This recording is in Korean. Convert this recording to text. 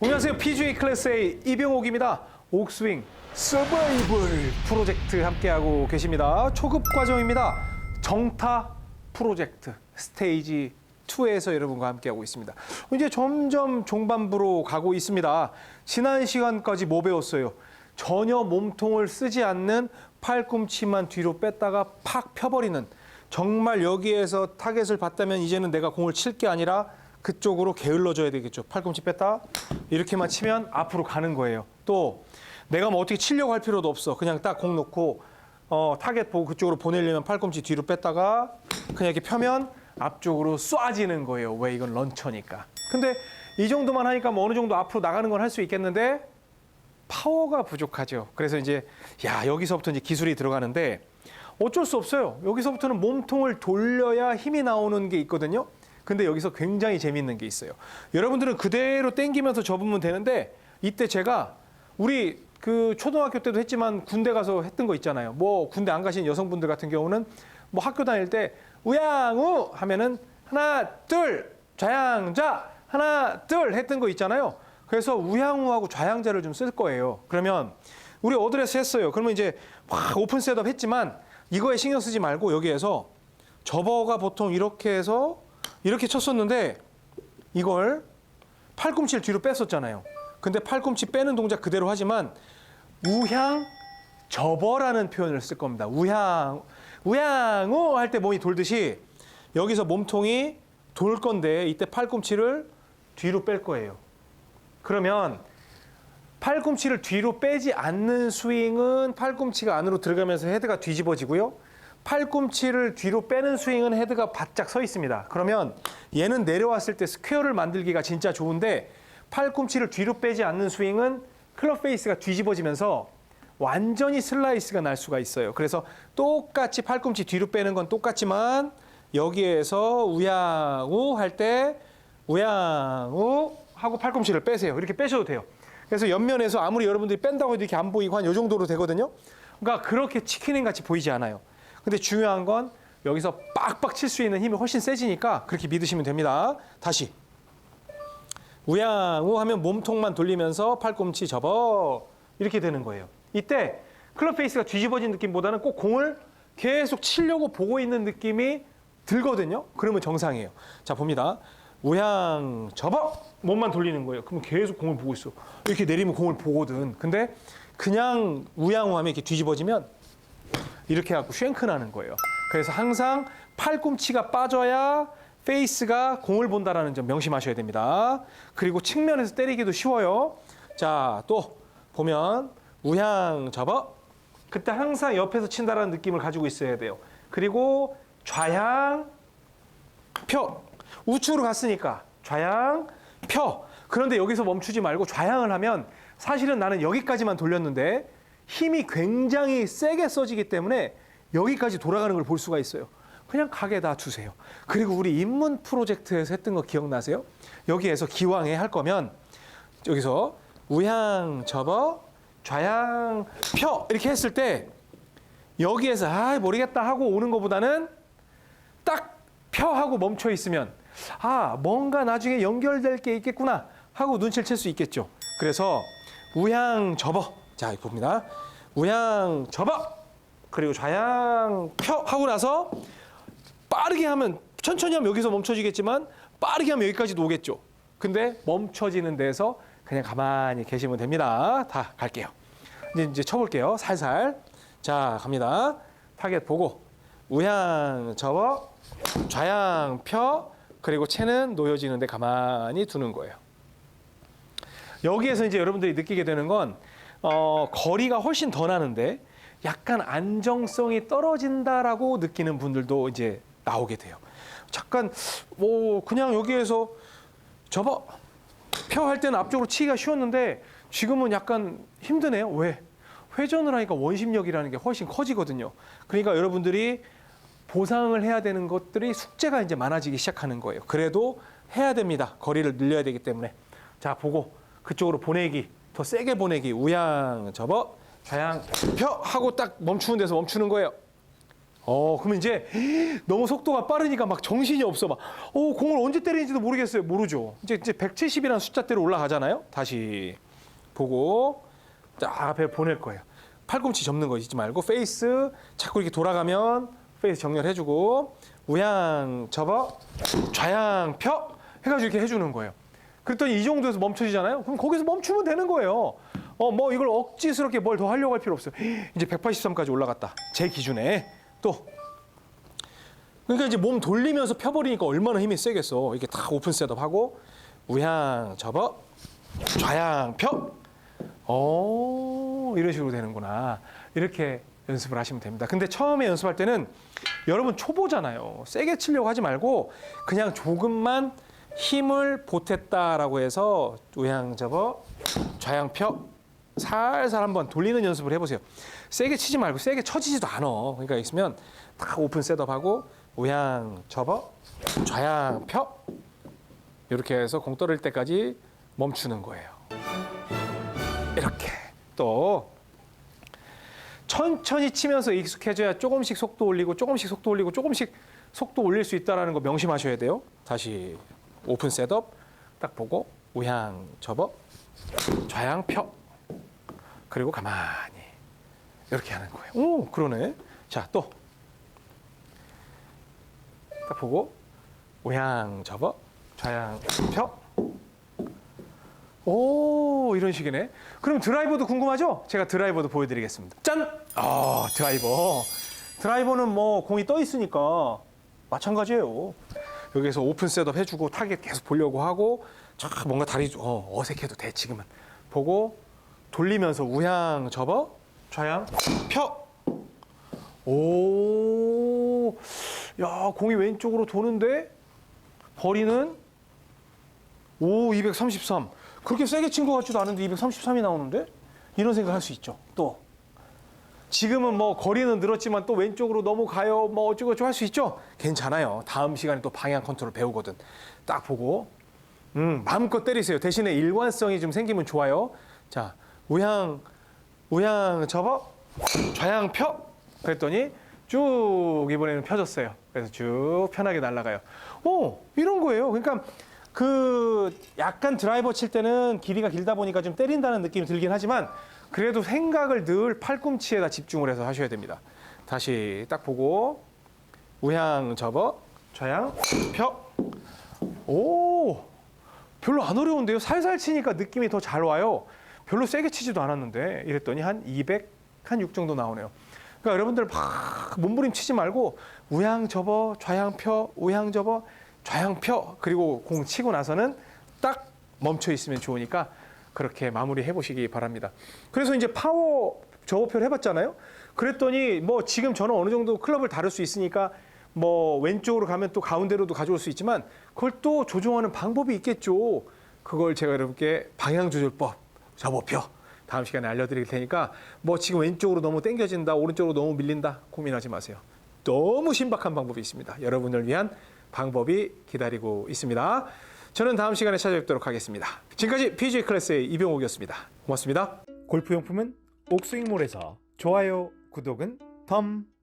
안녕하세요. PGA 클래스 A 이병옥입니다. 옥스윙 서바이벌 프로젝트 함께하고 계십니다. 초급 과정입니다. 정타 프로젝트 스테이지 2에서 여러분과 함께하고 있습니다. 이제 점점 종반부로 가고 있습니다. 지난 시간까지 뭐 배웠어요? 전혀 몸통을 쓰지 않는 팔꿈치만 뒤로 뺐다가 팍 펴버리는 정말 여기에서 타겟을 봤다면 이제는 내가 공을 칠 게 아니라 그쪽으로 게을러져야 되겠죠. 팔꿈치 뺐다 이렇게만 치면 앞으로 가는 거예요. 또 내가 뭐 어떻게 치려고 할 필요도 없어. 그냥 딱 공 놓고 어, 타겟 보고 그쪽으로 보내려면 팔꿈치 뒤로 뺐다가 그냥 이렇게 펴면 앞쪽으로 쏴지는 거예요. 왜 이건 런처니까. 근데 이 정도만 하니까 뭐 어느 정도 앞으로 나가는 건 할 수 있겠는데 파워가 부족하죠. 그래서 이제 야 여기서부터 이제 기술이 들어가는데 어쩔 수 없어요. 여기서부터는 몸통을 돌려야 힘이 나오는 게 있거든요. 근데 여기서 굉장히 재밌는 게 있어요. 여러분들은 그대로 땡기면서 접으면 되는데 이때 제가 우리 그 초등학교 때도 했지만 군대 가서 했던 거 있잖아요. 뭐 군대 안 가신 여성분들 같은 경우는 뭐 학교 다닐 때 우양우 하면은 하나 둘 좌양좌 하나 둘 했던 거 있잖아요. 그래서 우양우하고 좌양좌를 좀 쓸 거예요. 그러면 우리 어드레스 했어요. 그러면 이제 막 오픈 셋업 했지만 이거에 신경 쓰지 말고 여기에서 접어가 보통 이렇게 해서 이렇게 쳤었는데 이걸 팔꿈치를 뒤로 뺐었잖아요. 근데 팔꿈치 빼는 동작 그대로 하지만 우향 접어라는 표현을 쓸 겁니다. 우향 우향우 할 때 몸이 돌듯이 여기서 몸통이 돌 건데 이때 팔꿈치를 뒤로 뺄 거예요. 그러면 팔꿈치를 뒤로 빼지 않는 스윙은 팔꿈치가 안으로 들어가면서 헤드가 뒤집어지고요. 팔꿈치를 뒤로 빼는 스윙은 헤드가 바짝 서 있습니다. 그러면 얘는 내려왔을 때 스퀘어를 만들기가 진짜 좋은데 팔꿈치를 뒤로 빼지 않는 스윙은 클럽 페이스가 뒤집어지면서 완전히 슬라이스가 날 수가 있어요. 그래서 똑같이 팔꿈치 뒤로 빼는 건 똑같지만 여기에서 우양우 할 때 우양우 하고 팔꿈치를 빼세요. 이렇게 빼셔도 돼요. 그래서 옆면에서 아무리 여러분들이 뺀다고 해도 이렇게 안 보이고 한 요 정도로 되거든요. 그러니까 그렇게 치킨인 같이 보이지 않아요. 근데 중요한 건 여기서 빡빡 칠 수 있는 힘이 훨씬 세지니까 그렇게 믿으시면 됩니다. 다시. 우양우 하면 몸통만 돌리면서 팔꿈치 접어 이렇게 되는 거예요. 이때 클럽 페이스가 뒤집어진 느낌보다는 꼭 공을 계속 치려고 보고 있는 느낌이 들거든요. 그러면 정상이에요. 자 봅니다. 우양 접어 몸만 돌리는 거예요. 그러면 계속 공을 보고 있어. 이렇게 내리면 공을 보거든. 근데 그냥 우양우 하면 이렇게 뒤집어지면 이렇게 해갖고 쉔크 나는 거예요. 그래서 항상 팔꿈치가 빠져야 페이스가 공을 본다라는 점 명심하셔야 됩니다. 그리고 측면에서 때리기도 쉬워요. 자, 또 보면 우향 접어. 그때 항상 옆에서 친다라는 느낌을 가지고 있어야 돼요. 그리고 좌향 펴. 우측으로 갔으니까 좌향 펴. 그런데 여기서 멈추지 말고 좌향을 하면 사실은 나는 여기까지만 돌렸는데 힘이 굉장히 세게 써지기 때문에 여기까지 돌아가는 걸 볼 수가 있어요. 그냥 가게다 두세요. 그리고 우리 입문 프로젝트에서 했던 거 기억나세요? 여기에서 기왕에 할 거면 여기서 우향 접어 좌향 펴 이렇게 했을 때 여기에서 아 모르겠다 하고 오는 것보다는 딱 펴 하고 멈춰 있으면 아 뭔가 나중에 연결될 게 있겠구나 하고 눈치를 챌 수 있겠죠. 그래서 우향 접어 자 봅니다. 우향 접어 그리고 좌향 펴 하고 나서 빠르게 하면 천천히 하면 여기서 멈춰지겠지만 빠르게 하면 여기까지도 오겠죠. 근데 멈춰지는 데서 그냥 가만히 계시면 됩니다. 다 갈게요. 이제, 쳐볼게요. 살살. 자, 갑니다. 타겟 보고 우향 접어 좌향 펴 그리고 채는 놓여지는데 가만히 두는 거예요. 여기에서 이제 여러분들이 느끼게 되는 건 어, 거리가 훨씬 더 나는데 약간 안정성이 떨어진다라고 느끼는 분들도 이제 나오게 돼요. 잠깐 뭐 그냥 여기에서 접어 펴할 때는 앞쪽으로 치기가 쉬웠는데 지금은 약간 힘드네요. 왜? 회전을 하니까 원심력이라는 게 훨씬 커지거든요. 그러니까 여러분들이 보상을 해야 되는 것들이 숙제가 이제 많아지기 시작하는 거예요. 그래도 해야 됩니다. 거리를 늘려야 되기 때문에. 자, 보고 그쪽으로 보내기, 더 세게 보내기, 우양 접어, 좌양 펴 하고 딱 멈추는 데서 멈추는 거예요. 어, 그러면 이제 너무 속도가 빠르니까 막 정신이 없어. 막, 어, 공을 언제 때리는지도 모르겠어요. 모르죠. 이제, 이제 170이라는 숫자대로 올라가잖아요. 다시 보고, 딱 앞에 보낼 거예요. 팔꿈치 접는 거 잊지 말고, 페이스, 자꾸 이렇게 돌아가면 페이스 정렬해주고, 우양 접어, 좌양 펴, 해가지고 이렇게 해주는 거예요. 그랬더니 이 정도에서 멈춰지잖아요. 그럼 거기서 멈추면 되는 거예요. 어, 뭐 이걸 억지스럽게 뭘 더 하려고 할 필요 없어요. 이제 183까지 올라갔다. 제 기준에 또. 그러니까 이제 몸 돌리면서 펴버리니까 얼마나 힘이 세겠어. 이렇게 다 오픈 셋업 하고 우향 접어, 좌양 펴. 어, 이런 식으로 되는구나. 이렇게 연습을 하시면 됩니다. 근데 처음에 연습할 때는 여러분 초보잖아요. 세게 치려고 하지 말고 그냥 조금만 힘을 보탰다라고 해서 우향 접어, 좌양 펴. 살살 한번 돌리는 연습을 해보세요. 세게 치지 말고 세게 쳐지지도 않아. 그러니까 있으면 딱 오픈 셋업하고 우향 접어, 좌양 펴. 이렇게 해서 공 떨어질 때까지 멈추는 거예요. 이렇게 또 천천히 치면서 익숙해져야 조금씩 속도 올리고 조금씩 속도 올리고 조금씩 속도 올릴 수 있다는 거 명심하셔야 돼요. 다시 오픈 셋업 딱 보고 우향 접어 좌양 펴 그리고 가만히 이렇게 하는 거예요. 오 그러네. 자 또 딱 보고 우향 접어 좌양 펴. 오 이런 식이네. 그럼 드라이버도 궁금하죠? 제가 드라이버도 보여드리겠습니다. 짠! 아 드라이버. 드라이버는 뭐 공이 떠 있으니까 마찬가지예요. 여기서 오픈 셋업 해주고 타겟 계속 보려고 하고 쫙 뭔가 다리 어, 어색해도 돼 지금은 보고 돌리면서 우향 접어 좌양 펴. 오, 야 공이 왼쪽으로 도는데 거리는 오 233. 그렇게 세게 친 것 같지도 않은데 233이 나오는데 이런 생각 할 수 있죠. 또 지금은 뭐 거리는 늘었지만 또 왼쪽으로 넘어가요. 뭐 어쩌고저쩌고 할 수 있죠. 괜찮아요. 다음 시간에 또 방향 컨트롤 배우거든. 딱 보고 음, 마음껏 때리세요. 대신에 일관성이 좀 생기면 좋아요. 자, 우향 우향 접어 좌양 펴 그랬더니 쭉 이번에는 펴졌어요. 그래서 쭉 편하게 날아가요. 오, 이런 거예요. 그러니까 그 약간 드라이버 칠 때는 길이가 길다 보니까 좀 때린다는 느낌이 들긴 하지만 그래도 생각을 늘 팔꿈치에다 집중을 해서 하셔야 됩니다. 다시 딱 보고 우향 접어 좌양 펴. 오, 별로 안 어려운데요. 살살 치니까 느낌이 더 잘 와요. 별로 세게 치지도 않았는데 이랬더니 한 200, 한 6 정도 나오네요. 그러니까 여러분들 막 몸부림 치지 말고 우향 접어 좌양 펴, 우향 접어 좌양 펴 그리고 공 치고 나서는 딱 멈춰 있으면 좋으니까 그렇게 마무리 해 보시기 바랍니다. 그래서 이제 파워 저우표를 해봤잖아요. 그랬더니 뭐 지금 저는 어느 정도 클럽을 다룰 수 있으니까 뭐 왼쪽으로 가면 또 가운데로도 가져올 수 있지만 그걸 또 조종하는 방법이 있겠죠. 그걸 제가 여러분께 방향 조절법 저우표 다음 시간에 알려드릴 테니까 뭐 지금 왼쪽으로 너무 당겨진다 오른쪽으로 너무 밀린다 고민하지 마세요. 너무 신박한 방법이 있습니다. 여러분을 위한 방법이 기다리고 있습니다. 저는 다음 시간에 찾아뵙도록 하겠습니다. 지금까지 PGA 클래스의 이병옥이었습니다. 고맙습니다. 골프 용품은 옥스윙몰에서 좋아요, 구독은 덤.